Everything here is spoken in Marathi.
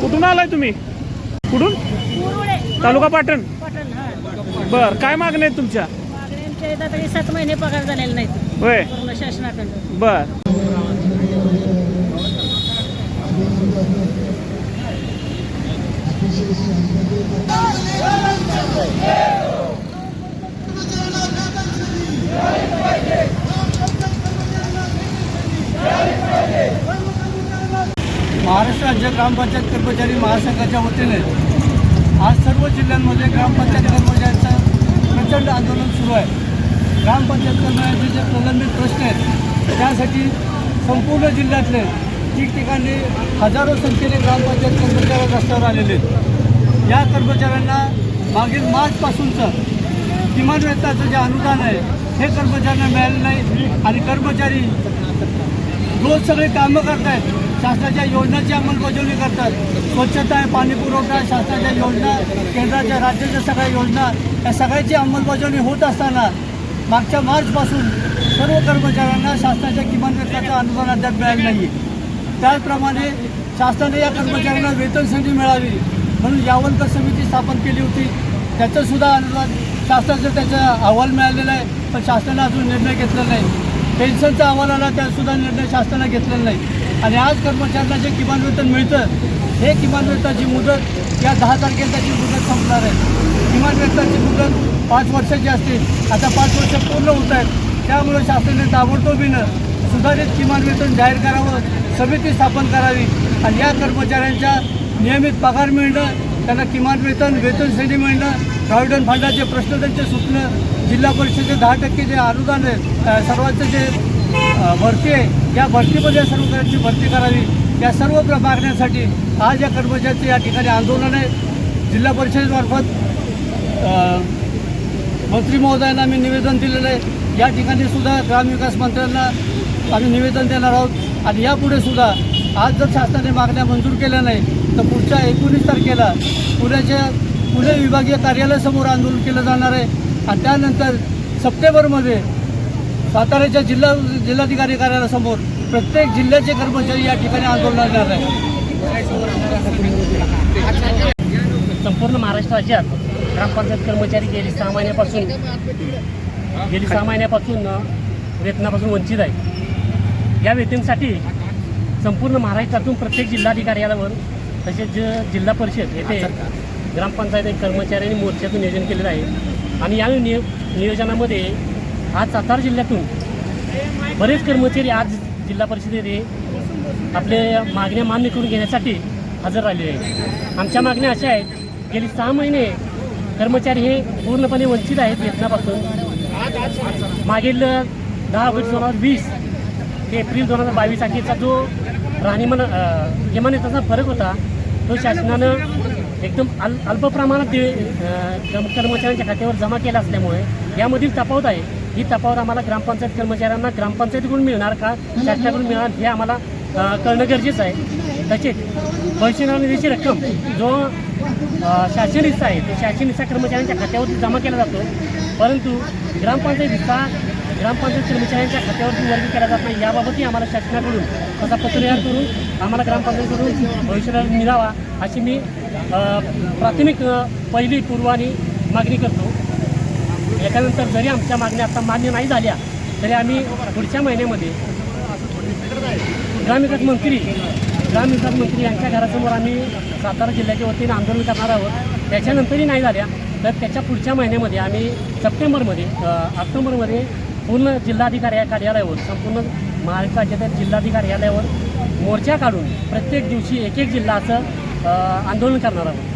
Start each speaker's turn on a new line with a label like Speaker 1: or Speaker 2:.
Speaker 1: कुठून आलाय तुम्ही? कुठून? तालुका पाटण? बर काय मागण्या आहेत तुमच्या?
Speaker 2: तरी सात महिने पगार झालेले नाहीत.
Speaker 1: होय.
Speaker 2: शासनाकडून.
Speaker 1: बर.
Speaker 3: महाराष्ट्र राज्य ग्रामपंचायत कर्मचारी महासंघाच्या वतीने आज सर्व जिल्ह्यांमध्ये ग्रामपंचायत कर्मचाऱ्यांचं प्रचंड आंदोलन सुरू आहे. ग्रामपंचायत कर्मचाऱ्यांचे जे प्रलंबित प्रश्न आहेत त्यासाठी संपूर्ण जिल्ह्यातले ठिकठिकाणी हजारो संख्येने ग्रामपंचायत कर्मचारी रस्त्यावर आलेले आहेत. या कर्मचाऱ्यांना मागील मार्चपासूनचं किमान वेतनाचं जे अनुदान आहे हे कर्मचाऱ्यांना मिळालं नाही आणि कर्मचारी रोज सगळे कामं करतायत. शासनाच्या योजनांची अंमलबजावणी करतात. स्वच्छता आहे पाणी पुरवठा शासनाच्या योजना केंद्राच्या राज्याच्या सगळ्या योजना या सगळ्याची अंमलबजावणी होत असताना मागच्या मार्चपासून सर्व कर्मचाऱ्यांना शासनाच्या किमान वेतनाचं अनुदान अद्याप मिळालं नाही त्याचप्रमाणे शासनाने या कर्मचाऱ्यांना वेतन संधी मिळावी म्हणून यावंत समिती स्थापन केली होती. त्याचंसुद्धा अनुदान शासनाचं त्याचा अहवाल मिळालेला आहे पण शासनाने अजून निर्णय घेतलेला नाही. पेन्शनचा अहवाल आला त्यासुद्धा निर्णय शासनानं घेतलेला नाही. आणि आज कर्मचाऱ्यांना जे किमान वेतन मिळतं हे किमान वेतनाची मुदत या दहा तारखेला त्याची मुदत संपणार आहे. किमान वेतनाची मुदत पाच वर्षाची असते आता पाच वर्ष पूर्ण होत आहेत. त्यामुळे शासनाने ताबडतोबीनं सुधारित किमान वेतन जाहीर करावं समिती स्थापन करावी आणि या कर्मचाऱ्यांच्या नियमित पगार मिळणं त्यांना किमान वेतन वेतन श्रेणी मिळणं प्रॉव्हिडंट फंडाचे प्रश्न त्यांचे सुटणं जिल्हा परिषदेचे दहा टक्के जे अनुदान आहे सर्वांचं जे भरती आहे. या भरतीमध्ये सर्व कर्मचाऱ्यांची भरती करावी. या सर्व प्र- मागण्यांसाठी आज या कर्मचाऱ्यांचं या ठिकाणी आंदोलन आहे. जिल्हा परिषदेमार्फत मंत्री महोदयांना आम्ही निवेदन दिलेलं आहे. या ठिकाणी सुद्धा ग्रामविकास मंत्र्यांना आम्ही निवेदन देणार आहोत. आणि यापुढे सुद्धा आज जर शासनाने मागण्या मंजूर केल्या नाही तर पुढच्या एकोणीस तारखेला पुण्याच्या पुणे विभागीय कार्यालयासमोर आंदोलन केलं जाणार आहे. आणि त्यानंतर सप्टेंबरमध्ये साताऱ्याच्या जिल्हा जिल्हाधिकारी कार्यालयासमोर प्रत्येक जिल्ह्याचे कर्मचारी या ठिकाणी आंदोलन करणार आहे
Speaker 4: संपूर्ण महाराष्ट्र राज्यात ग्रामपंचायत कर्मचारी गेली सहा महिन्यापासून गेली सहा महिन्यापासून वेतनापासून वंचित आहे या वेतनसाठी संपूर्ण महाराष्ट्रातून प्रत्येक जिल्हाधिकाऱ्यावर तसेच जिल्हा परिषद येथे ग्रामपंचायत कर्मचाऱ्यांनी मोर्चाचं नियोजन केलेलं आहे. आणि या नियोजनामध्ये आज सातारा जिल्ह्यातून बरेच कर्मचारी आज जिल्हा परिषदेने आपले मागण्या मान्य करून घेण्यासाठी हजर राहिलेले आहेत. आमच्या मागण्या अशा आहेत गेली सहा महिने कर्मचारी हे पूर्णपणे वंचित आहेत वेतनापासून. मागील दहा ऑगस्ट दोन हजार वीस ते एप्रिल दोन हजार बावीस अखेरचा जो राहणीमान अं, किमानेताचा फरक होता तो शासनानं एकदम अल अल्प प्रमाणात दे कर्मचाऱ्यांच्या खात्यावर जमा केला असल्यामुळे यामधील तफावत आहे. ही तपावर आम्हाला ग्रामपंचायत कर्मचाऱ्यांना ग्रामपंचायतीकडून मिळणार का? शासनाकडून मिळणार हे आम्हाला कळणं गरजेचं आहे. तसेच भविष्य निधीची रक्कम जो शासन हिस्सा आहे तो शासन हिस्सा कर्मचाऱ्यांच्या खात्यावरती जमा केला जातो. परंतु ग्रामपंचायत हिस्सा ग्रामपंचायत कर्मचाऱ्यांच्या खात्यावरती वर्ग केला जात नाही. याबाबतही आम्हाला शासनाकडून तसा पत्र तयार करून आम्हाला ग्रामपंचायतीकडून भविष्याला मिळावा अशी मी प्राथमिक पहिली पूर्वानी मागणी करतो. याच्यानंतर जरी आमच्या मागण्या आता मान्य नाही झाल्या तरी आम्ही पुढच्या महिन्यामध्ये ग्रामविकास मंत्री ग्रामविकास मंत्री यांच्या घरासमोर आम्ही सातारा जिल्ह्याच्या वतीने आंदोलन करणार आहोत. त्याच्यानंतरही नाही झाल्या तर त्याच्या पुढच्या महिन्यामध्ये आम्ही सप्टेंबरमध्ये ऑक्टोबरमध्ये पूर्ण जिल्हाधिकारी या कार्यालयावर संपूर्ण महाराष्ट्र राज्यातील जिल्हाधिकारी कार्यालयावर मोर्चा काढून प्रत्येक दिवशी एक एक जिल्हा असं आंदोलन करणार आहोत.